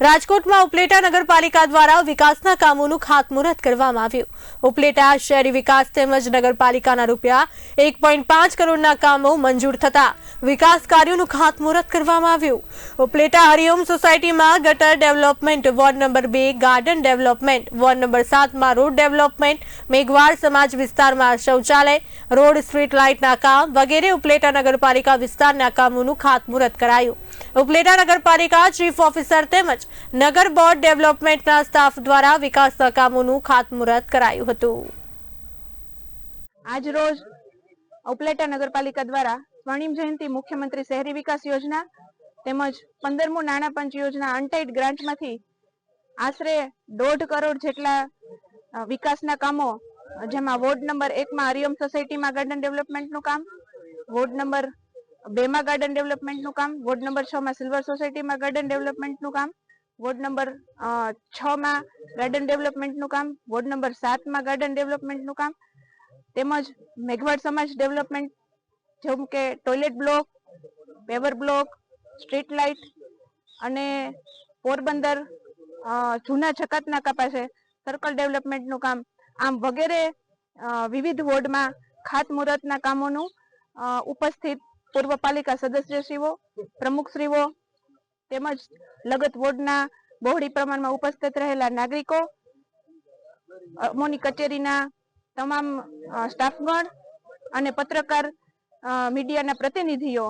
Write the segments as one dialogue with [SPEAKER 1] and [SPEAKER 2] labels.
[SPEAKER 1] રાજકોટમાં ઉપલેટા નગરપાલિકા દ્વારા વિકાસના કામોનું ખાતમુહૂર્ત કરવામાં આવ્યું. ઉપલેટા શહેરી વિકાસ તેમજ નગરપાલિકાના રૂપિયા એક કરોડના કામો મંજૂર થતા વિકાસ કાર્યોનું ખાતમુહૂર્ત કરવામાં આવ્યું. ઉપલેટા હરિઓમ સોસાયટીમાં ગટર ડેવલપમેન્ટ, વોર્ડ નંબર બે ગાર્ડન ડેવલપમેન્ટ, વોર્ડ નંબર સાતમાં રોડ ડેવલપમેન્ટ મેઘવાડ સમાજ વિસ્તારમાં શૌચાલય, રોડ સ્ટ્રીટ લાઇટના કામ વગેરે ઉપલેટા નગરપાલિકા વિસ્તારના કામોનું ખાતમુહૂર્ત કરાયું. ઉપલેટા નગરપાલિકા ચીફ ઓફિસર તેમજ નગર બોર્ડ ડેવલપમેન્ટના સ્ટાફ દ્વારા વિકાસના કામોનું ખાતમુહૂર્ત કરાયું હતું.
[SPEAKER 2] આજ રોજ ઉપલેટા નગરપાલિકા દ્વારા સ્વર્ણિમ જયંતિ મુખ્યમંત્રી શહેરી વિકાસ યોજના તેમજ પંદરમું નાણાં પંચ યોજના અનટાઈડ ગ્રાન્ટમાંથી આશરે દોઢ કરોડ જેટલા વિકાસના કામો, જેમાં વોર્ડ નંબર એકમાં હરિઓમ સોસાયટીમાં ગાર્ડન ડેવલપમેન્ટનું કામ, વોર્ડ નંબર બેમાં ગાર્ડન ડેવલપમેન્ટનું કામ વોર્ડ નંબર છ માં સિલ્વર સોસાયટીમાં ગાર્ડન ડેવલપમેન્ટનું કામ વોર્ડ નંબર છ માં ગાર્ડન ડેવલપમેન્ટનું કામ વોર્ડ નંબર સાતમાં ગાર્ડન ડેવલપમેન્ટનું કામ, તેમજ મેઘવાડ સમાજ ડેવલપમેન્ટ જેમ કે toilet block paver block street light અને પોરબંદર જૂના જકાતનાકા પાસે સર્કલ ડેવલપમેન્ટનું કામ. આમ વગેરે વિવિધ વોર્ડમાં ખાતમુહૂર્તના કામોનું ઉપસ્થિત પૂર્વ પાલિકા સદસ્યશ્રીઓ, પ્રમુખશ્રીઓ તેમજ લગત વોર્ડના બહોળી પ્રમાણમાં ઉપસ્થિત રહેલા નાગરિકો અમોની કચેરીના તમામ સ્ટાફગણ અને પત્રકાર મીડિયાના પ્રતિનિધિઓ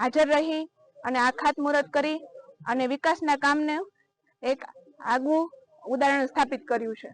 [SPEAKER 2] હાજર રહી અને આ ખાતમુહૂર્ત કરી અને વિકાસના કામને એક આગવું ઉદાહરણ સ્થાપિત કર્યું છે.